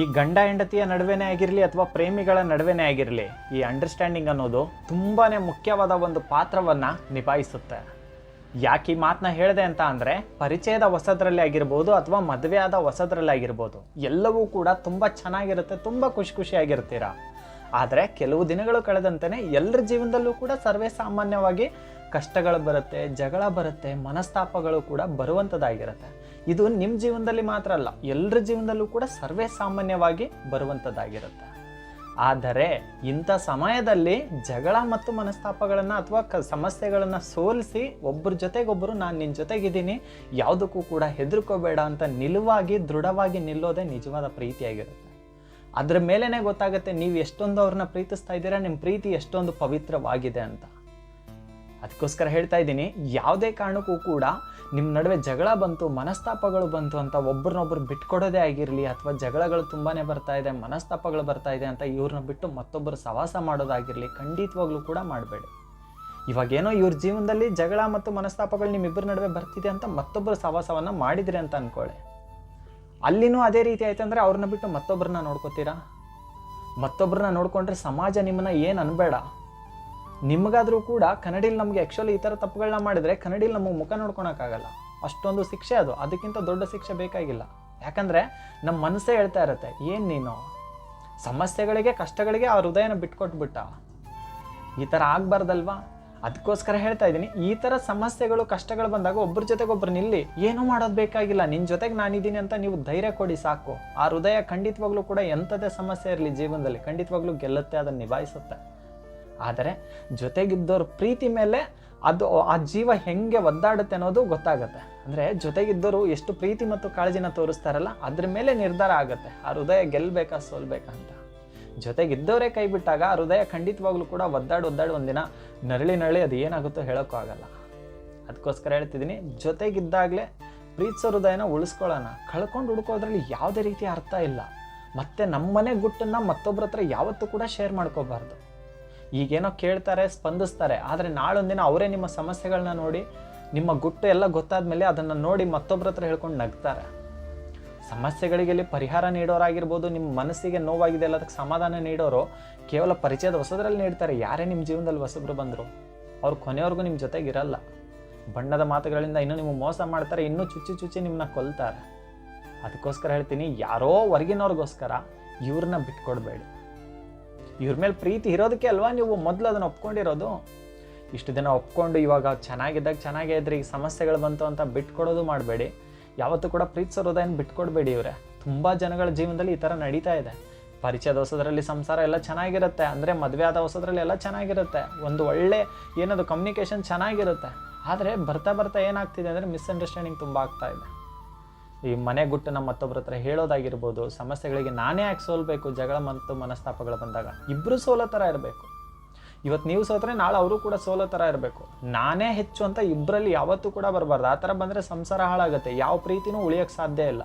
ಈ ಗಂಡ ಹೆಂಡತಿಯ ನಡುವೆನೇ ಆಗಿರಲಿ ಅಥವಾ ಪ್ರೇಮಿಗಳ ನಡುವೆನೇ ಆಗಿರಲಿ, ಈ ಅಂಡರ್ಸ್ಟ್ಯಾಂಡಿಂಗ್ ಅನ್ನೋದು ತುಂಬಾ ಮುಖ್ಯವಾದ ಒಂದು ಪಾತ್ರವನ್ನು ನಿಭಾಯಿಸುತ್ತೆ. ಯಾಕೆ ಈ ಮಾತನ್ನ ಹೇಳಿದೆ ಅಂತ ಅಂದರೆ, ಪರಿಚಯದ ಹೊಸದ್ರಲ್ಲಿ ಆಗಿರ್ಬೋದು ಅಥವಾ ಮದುವೆ ಆದ ಹೊಸದ್ರಲ್ಲಿ ಆಗಿರ್ಬೋದು, ಎಲ್ಲವೂ ಕೂಡ ತುಂಬ ಚೆನ್ನಾಗಿರುತ್ತೆ, ತುಂಬ ಖುಷಿ ಖುಷಿಯಾಗಿರ್ತೀರ? ಆದರೆ ಕೆಲವು ದಿನಗಳು ಕಳೆದಂತೆಯೇ ಎಲ್ಲರ ಜೀವನದಲ್ಲೂ ಕೂಡ ಸರ್ವೇ ಸಾಮಾನ್ಯವಾಗಿ ಕಷ್ಟಗಳು ಬರುತ್ತೆ, ಜಗಳ ಬರುತ್ತೆ, ಮನಸ್ತಾಪಗಳು ಕೂಡ ಬರುವಂಥದ್ದಾಗಿರುತ್ತೆ ಇದು ನಿಮ್ಮ ಜೀವನದಲ್ಲಿ ಮಾತ್ರ ಅಲ್ಲ, ಎಲ್ಲರ ಜೀವನದಲ್ಲೂ ಕೂಡ ಸರ್ವೇ ಸಾಮಾನ್ಯವಾಗಿ ಬರುವಂಥದ್ದಾಗಿರುತ್ತೆ ಆದರೆ ಇಂಥ ಸಮಯದಲ್ಲಿ ಜಗಳ ಮತ್ತು ಮನಸ್ತಾಪಗಳನ್ನು ಅಥವಾ ಕ ಸಮಸ್ಯೆಗಳನ್ನು ಸೋಲಿಸಿ ಒಬ್ಬರ ಜೊತೆಗೊಬ್ಬರು ನಾನು ನಿನ್ನ ಜೊತೆಗಿದ್ದೀನಿ, ಯಾವುದಕ್ಕೂ ಕೂಡ ಹೆದರ್ಕೋಬೇಡ ಅಂತ ನಿಲುವಾಗಿ, ದೃಢವಾಗಿ ನಿಲ್ಲೋದೇ ನಿಜವಾದ ಪ್ರೀತಿಯಾಗಿರುತ್ತೆ. ಅದ್ರ ಮೇಲೇ ಗೊತ್ತಾಗುತ್ತೆ ನೀವು ಎಷ್ಟೊಂದು ಅವ್ರನ್ನ ಪ್ರೀತಿಸ್ತಾ ಇದ್ದೀರಾ ನಿಮ್ಮ ಪ್ರೀತಿ ಎಷ್ಟೊಂದು ಪವಿತ್ರವಾಗಿದೆ ಅಂತ. ಅದಕ್ಕೋಸ್ಕರ ಹೇಳ್ತಾ ಇದ್ದೀನಿ, ಯಾವುದೇ ಕಾರಣಕ್ಕೂ ಕೂಡ ನಿಮ್ಮ ನಡುವೆ ಜಗಳ ಬಂತು, ಮನಸ್ತಾಪಗಳು ಬಂತು ಅಂತ ಒಬ್ರನ್ನೊಬ್ರು ಬಿಟ್ಕೊಡೋದೇ ಆಗಿರಲಿ ಅಥವಾ ಜಗಳಗಳು ತುಂಬಾ ಬರ್ತಾ ಇದೆ, ಮನಸ್ತಾಪಗಳು ಬರ್ತಾ ಇದೆ ಅಂತ ಇವ್ರನ್ನ ಬಿಟ್ಟು ಮತ್ತೊಬ್ಬರು ಸವಾಸ ಮಾಡೋದಾಗಿರಲಿ ಖಂಡಿತವಾಗ್ಲೂ ಕೂಡ ಮಾಡಬೇಡಿ. ಇವಾಗೇನೋ ಇವ್ರ ಜೀವನದಲ್ಲಿ ಜಗಳ ಮತ್ತು ಮನಸ್ತಾಪಗಳು ನಿಮ್ಮಿಬ್ಬರ ನಡುವೆ ಬರ್ತಿದೆ ಅಂತ ಮತ್ತೊಬ್ಬರು ಸವಾಸವನ್ನು ಮಾಡಿದ್ರಿ ಅಂತ ಅನ್ಕೊಳ್ಳಿ. ಅಲ್ಲಿನೂ ಅದೇ ರೀತಿ ಆಯ್ತು ಅಂದರೆ ಅವ್ರನ್ನ ಬಿಟ್ಟು ಮತ್ತೊಬ್ಬರನ್ನ ನೋಡ್ಕೋತೀರಾ? ಮತ್ತೊಬ್ಬರನ್ನ ನೋಡ್ಕೊಂಡ್ರೆ ಸಮಾಜ ನಿಮ್ಮನ್ನ ಏನು ಅನ್ಬೇಡ. ನಿಮಗಾದರೂ ಕೂಡ ಕನ್ನಡಿಲಿ ನಮಗೆ ಆ್ಯಕ್ಚುಲಿ ಈ ಥರ ತಪ್ಪುಗಳನ್ನ ಮಾಡಿದರೆ ಕನ್ನಡಿಲಿ ನಮಗೆ ಮುಖ ನೋಡ್ಕೊಳಕ್ಕಾಗಲ್ಲ ಅಷ್ಟೊಂದು ಶಿಕ್ಷೆ ಅದು. ಅದಕ್ಕಿಂತ ದೊಡ್ಡ ಶಿಕ್ಷೆ ಬೇಕಾಗಿಲ್ಲ. ಯಾಕಂದರೆ ನಮ್ಮ ಮನಸ್ಸೇ ಹೇಳ್ತಾ ಇರುತ್ತೆ, ಏನು ನೀನು? ಸಮಸ್ಯೆಗಳಿಗೆ, ಕಷ್ಟಗಳಿಗೆ ಆ ಹೃದಯನ ಬಿಟ್ಕೊಟ್ಬಿಟ್ಟ. ಈ ಥರ ಆಗಬಾರ್ದಲ್ವಾ? ಅದಕ್ಕೋಸ್ಕರ ಹೇಳ್ತಾ ಇದ್ದೀನಿ, ಈ ಥರ ಸಮಸ್ಯೆಗಳು, ಕಷ್ಟಗಳು ಬಂದಾಗ ಒಬ್ಬರ ಜೊತೆಗೆ ಒಬ್ರು ನಿಲ್ಲಿ, ಏನೂ ಮಾಡೋದು ಬೇಕಾಗಿಲ್ಲ ನಿನ್ನ ಜೊತೆಗೆ ನಾನಿದ್ದೀನಿ ಅಂತ ನೀವು ಧೈರ್ಯ ಕೊಡಿ ಸಾಕು. ಆ ಹೃದಯ ಖಂಡಿತವಾಗ್ಲೂ ಕೂಡ ಎಂಥದೇ ಸಮಸ್ಯೆ ಇರಲಿ ಜೀವನದಲ್ಲಿ, ಖಂಡಿತವಾಗ್ಲೂ ಗೆಲ್ಲುತ್ತೆ, ಅದನ್ನು ನಿಭಾಯಿಸುತ್ತೆ. ಆದರೆ ಜೊತೆಗಿದ್ದವ್ರ ಪ್ರೀತಿ ಮೇಲೆ ಅದು ಆ ಜೀವ ಹೆಂಗೆ ಒದ್ದಾಡುತ್ತೆ ಅನ್ನೋದು ಗೊತ್ತಾಗುತ್ತೆ. ಅಂದರೆ ಜೊತೆಗಿದ್ದವರು ಎಷ್ಟು ಪ್ರೀತಿ ಮತ್ತು ಕಾಳಜಿನ ತೋರಿಸ್ತಾರಲ್ಲ, ಅದ್ರ ಮೇಲೆ ನಿರ್ಧಾರ ಆಗುತ್ತೆ. ಆ ಹೃದಯ ಗೆಲ್ಲಬೇಕಾ ಸೋಲ್ಬೇಕಾ ಅಂತ. ಜೊತೆಗಿದ್ದವರೇ ಕೈ ಬಿಟ್ಟಾಗ ಹೃದಯ ಖಂಡಿತವಾಗ್ಲೂ ಕೂಡ ಒದ್ದಾಡಿ ಒದ್ದಾಡಿ ಒಂದಿನ ನರಳಿ ನರಳಿ ಅದು ಏನಾಗುತ್ತೋ ಹೇಳೋಕ್ಕೂ ಆಗಲ್ಲ. ಅದಕ್ಕೋಸ್ಕರ ಹೇಳ್ತಿದ್ದೀನಿ, ಜೊತೆಗಿದ್ದಾಗಲೇ ಪ್ರೀತಿಸೋ ಹೃದಯನ ಉಳಿಸ್ಕೊಳ್ಳೋಣ. ಕಳ್ಕೊಂಡು ಹುಡ್ಕೋದ್ರಲ್ಲಿ ಯಾವುದೇ ರೀತಿ ಅರ್ಥ ಇಲ್ಲ. ಮತ್ತೆ ನಮ್ಮನೆ ಗುಟ್ಟನ್ನು ಮತ್ತೊಬ್ಬರ ಹತ್ರ ಯಾವತ್ತೂ ಕೂಡ ಶೇರ್ ಮಾಡ್ಕೋಬಾರ್ದು. ಈಗೇನೋ ಕೇಳ್ತಾರೆ, ಸ್ಪಂದಿಸ್ತಾರೆ, ಆದರೆ ನಾಳೊಂದಿನ ಅವರೇ ನಿಮ್ಮ ಸಮಸ್ಯೆಗಳನ್ನ ನೋಡಿ, ನಿಮ್ಮ ಗುಟ್ಟು ಎಲ್ಲ ಗೊತ್ತಾದ ಮೇಲೆ ಅದನ್ನು ನೋಡಿ ಮತ್ತೊಬ್ಬರ ಹತ್ರ ಹೇಳ್ಕೊಂಡು ನಗ್ತಾರೆ. ಸಮಸ್ಯೆಗಳಿಗೆ ಪರಿಹಾರ ನೀಡೋರಾಗಿರ್ಬೋದು, ನಿಮ್ಮ ಮನಸ್ಸಿಗೆ ನೋವಾಗಿದೆ ಅಲ್ಲ, ಅದಕ್ಕೆ ಸಮಾಧಾನ ನೀಡೋರು ಕೇವಲ ಪರಿಚಯದ ಹೊಸದ್ರಲ್ಲಿ ನೀಡ್ತಾರೆ. ಯಾರೇ ನಿಮ್ಮ ಜೀವನದಲ್ಲಿ ಹೊಸಬ್ರು ಬಂದರು, ಅವ್ರು ಕೊನೆಯವರೆಗೂ ನಿಮ್ಮ ಜೊತೆಗಿರಲ್ಲ. ಬಣ್ಣದ ಮಾತುಗಳಿಂದ ಇನ್ನೂ ನಿಮ್ಮ ಮೋಸ ಮಾಡ್ತಾರೆ, ಇನ್ನೂ ಚುಚ್ಚಿ ಚುಚ್ಚಿ ನಿಮ್ಮನ್ನ ಕೊಲ್ತಾರೆ. ಅದಕ್ಕೋಸ್ಕರ ಹೇಳ್ತೀನಿ, ಯಾರೋ ಹೊರಗಿನವ್ರಿಗೋಸ್ಕರ ಇವ್ರನ್ನ ಬಿಟ್ಕೊಡ್ಬೇಡಿ. ಇವ್ರ ಮೇಲೆ ಪ್ರೀತಿ ಇರೋದಕ್ಕೆ ಅಲ್ವಾ ನೀವು ಮೊದಲು ಅದನ್ನು ಒಪ್ಕೊಂಡಿರೋದು? ಇಷ್ಟು ದಿನ ಒಪ್ಕೊಂಡು ಇವಾಗ ಚೆನ್ನಾಗಿದ್ದಾಗ ಚೆನ್ನಾಗೇ ಇದ್ರೆ ಈಗ ಸಮಸ್ಯೆಗಳು ಬಂತು ಅಂತ ಬಿಟ್ಕೊಡೋದು ಮಾಡಬೇಡಿ. ಯಾವತ್ತೂ ಕೂಡ ಪ್ರೀತಿಸೋದನ್ನು ಬಿಟ್ಕೊಡ್ಬೇಡಿ ಇವರೇ. ತುಂಬ ಜನಗಳ ಜೀವನದಲ್ಲಿ ಈ ಥರ ನಡೀತಾ ಇದೆ. ಪರಿಚಯದ ಹೊಸದ್ರಲ್ಲಿ ಸಂಸಾರ ಎಲ್ಲ ಚೆನ್ನಾಗಿರುತ್ತೆ, ಅಂದರೆ ಮದುವೆ ಆದ ಹೊಸದ್ರಲ್ಲಿ ಎಲ್ಲ ಚೆನ್ನಾಗಿರುತ್ತೆ. ಒಂದು ಒಳ್ಳೆ ಏನದು ಕಮ್ಯುನಿಕೇಷನ್ ಚೆನ್ನಾಗಿರುತ್ತೆ. ಆದರೆ ಬರ್ತಾ ಬರ್ತಾ ಏನಾಗ್ತಿದೆ ಅಂದರೆ ಮಿಸ್ಅಂಡರ್ಸ್ಟ್ಯಾಂಡಿಂಗ್ ತುಂಬ ಆಗ್ತಾ ಇದೆ. ಈ ಮನೆ ಗುಟ್ಟನ್ನ ಮತ್ತೊಬ್ಬರ ಹತ್ರ ಹೇಳೋದಾಗಿರ್ಬೋದು, ಸಮಸ್ಯೆಗಳಿಗೆ ನಾನೇ ಯಾಕೆ ಸೋಲ್ಬೇಕು, ಜಗಳ ಮತ್ತು ಮನಸ್ತಾಪಗಳು ಬಂದಾಗ. ಇಬ್ಬರು ಸೋಲೋ ಥರ ಇರಬೇಕು. ಇವತ್ತು ನೀವು ಸೋತ್ರೆ ನಾಳೆ ಅವರು ಕೂಡ ಸೋಲೋ ಥರ ಇರಬೇಕು. ನಾನೇ ಹೆಚ್ಚು ಅಂತ ಇಬ್ಬರಲ್ಲಿ ಯಾವತ್ತೂ ಕೂಡ ಬರಬಾರ್ದು. ಆ ಥರ ಬಂದರೆ ಸಂಸಾರ ಹಾಳಾಗುತ್ತೆ. ಯಾವ ಪ್ರೀತಿನೂ ಉಳಿಯೋಕ್ಕೆ ಸಾಧ್ಯ ಇಲ್ಲ.